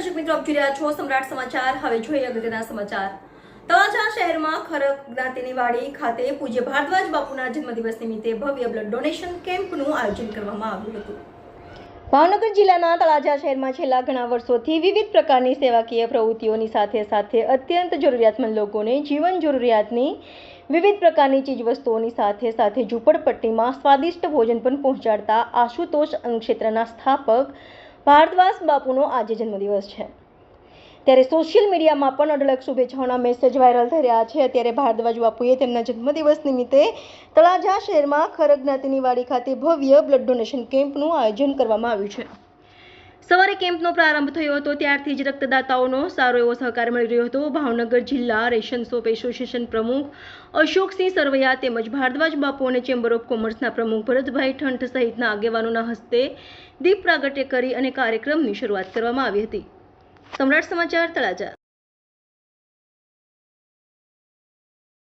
દર્શક મિત્રો, આપ જોઈ રહ્યા છો સમ્રાટ સમાચાર. હવે જોઈએ અગત્યના સમાચાર. તળાજા શહેરમાં ખરક જ્ઞાતિની વાડી ખાતે પૂજ્ય ભારદ્વાજ બાપુના જન્મદિવસ નિમિત્તે ભવ્ય બ્લડ ડોનેશન કેમ્પનું આયોજન કરવામાં આવ્યું હતું. ભાવનગર જિલ્લાના તળાજા શહેરમાં છેલ્લા ઘણા વર્ષોથી વિવિધ પ્રકારની સેવાકીય પ્રવૃત્તિઓની સાથે સાથે અત્યંત જરૂરિયાતમંદ લોકોને જીવન જરૂરિયાતની વિવિધ પ્રકારની ચીજવસ્તુઓની સાથે સાથે ઝૂંપડપટ્ટીમાં સ્વાદિષ્ટ ભોજન પણ પહોંચાડતા આશુતોષ અન્નક્ષેત્રના સ્થાપક ભારદ્વાજ બાપુનો આજે જન્મદિવસ છે. ત્યારે સોશિયલ મીડિયામાં પણ અઢળક શુભેચ્છાઓના મેસેજ વાયરલ થઈ રહ્યા છે. અત્યારે ભારદ્વાજ બાપુએ તેમના જન્મદિવસ નિમિત્તે તળાજા શહેરમાં ખરગ જ્ઞાતિની વાડી ખાતે ભવ્ય બ્લડ ડોનેશન કેમ્પનું આયોજન કરવામાં આવ્યું છે. સવારે કેમ્પનો પ્રારંભ થયો હતો, ત્યારથી જ રક્તદાતાઓનો સારો એવો સહકાર મળી રહ્યો હતો. ભાવનગર જિલ્લા રેશન શોપ એસોસિએશન પ્રમુખ અશોકસિંહ સરવૈયા તેમજ ભારદ્વાજ બાપુ અને ચેમ્બર ઓફ કોમર્સના પ્રમુખ ભરતભાઈ ઠંઠ સહિતના આગેવાનોના હસ્તે દીપ પ્રાગટ્ય કરી અને કાર્યક્રમની શરૂઆત કરવામાં આવી હતી. સમ્રાટ સમાચાર તળાજા.